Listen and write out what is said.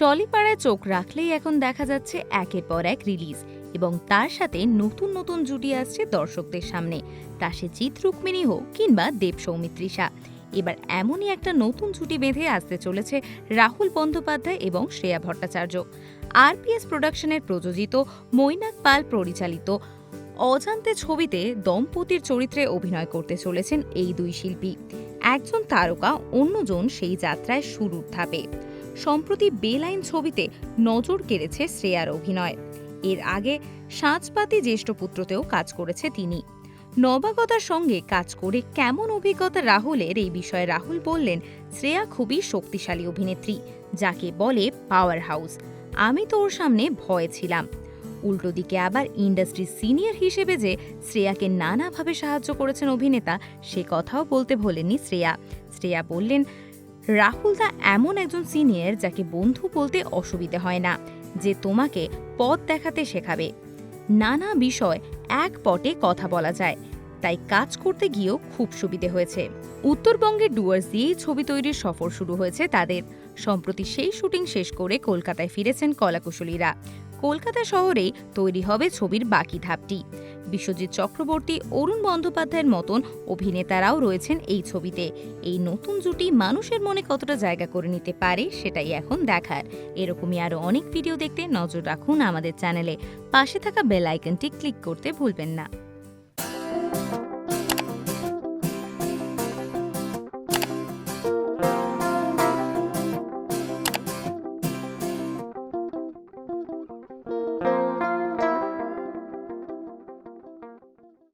টলিপাড়ায় চোখ রাখলেই এখন দেখা যাচ্ছে একের পর এক রিলিজ এবং তার সাথে নতুন নতুন জুটি আসছে দর্শকদের সামনে। তা সে জিৎ রুক্মিণী হোক কিংবা দেব সৌমিত্রিষা। এবার এমনই একটা নতুন জুটি বেঁধে আসতে চলেছে রাহুল বন্দ্যোপাধ্যায় এবং শ্রেয়া ভট্টাচার্য। আরপিএস প্রোডাকশনের প্রযোজিত মৈনাক পাল পরিচালিত অজান্তে ছবিতে দম্পতির চরিত্রে অভিনয় করতে চলেছেন এই দুই শিল্পী। একজন তারকা, অন্যজন সেই যাত্রায় শুরুর ধাপে। সম্প্রতি বেলাইন ছবিতে নজর কেড়েছে শ্রেয়ার অভিনয়। এর আগে সাঁচপাতি জ্যেষ্ঠ পুত্রতেও কাজ করেছে তিনি। নবাগতার সঙ্গে কাজ করে কেমন অভিজ্ঞতা রাহুলের এই বিষয়ে রাহুল বললেন, শ্রেয়া খুবই শক্তিশালী অভিনেত্রী, যাকে বলে পাওয়ার হাউস আমি তো ওর সামনে ভয়ে ছিলাম। উল্টো দিকে আবার ইন্ডাস্ট্রির সিনিয়র হিসেবে যে শ্রেয়াকে নানাভাবে সাহায্য করেছেন অভিনেতা, সে কথাও বলতে ভোলেননি শ্রেয়া। শ্রেয়া বললেন রাহুল দা এমন একজন সিনিয়র যাকে বন্ধু বলতে অসুবিধে হয় না, যে তোমাকে পথ দেখাতে শেখাবে। নানা বিষয় এক পটে কথা বলা যায়, তাই কাজ করতে গিয়েও খুব সুবিধে হয়েছে। উত্তরবঙ্গের ডুয়ার্স দিয়েই ছবি তৈরির সফর শুরু হয়েছে তাদের। সম্প্রতি সেই শুটিং শেষ করে কলকাতায় ফিরেছেন কলাকুশলীরা। কলকাতা শহরেই তৈরি হবে ছবির বাকি ধাপটি। বিশ্বজিৎ চক্রবর্তী, অরুণ বন্দ্যোপাধ্যায়ের মতন অভিনেতারাও রয়েছেন এই ছবিতে। এই নতুন জুটি মানুষের মনে কতটা জায়গা করে নিতে পারে সেটাই এখন দেখার। এরকমই আরও অনেক ভিডিও দেখতে নজর রাখুন আমাদের চ্যানেলে। পাশে থাকা বেল আইকনটি ক্লিক করতে ভুলবেন না।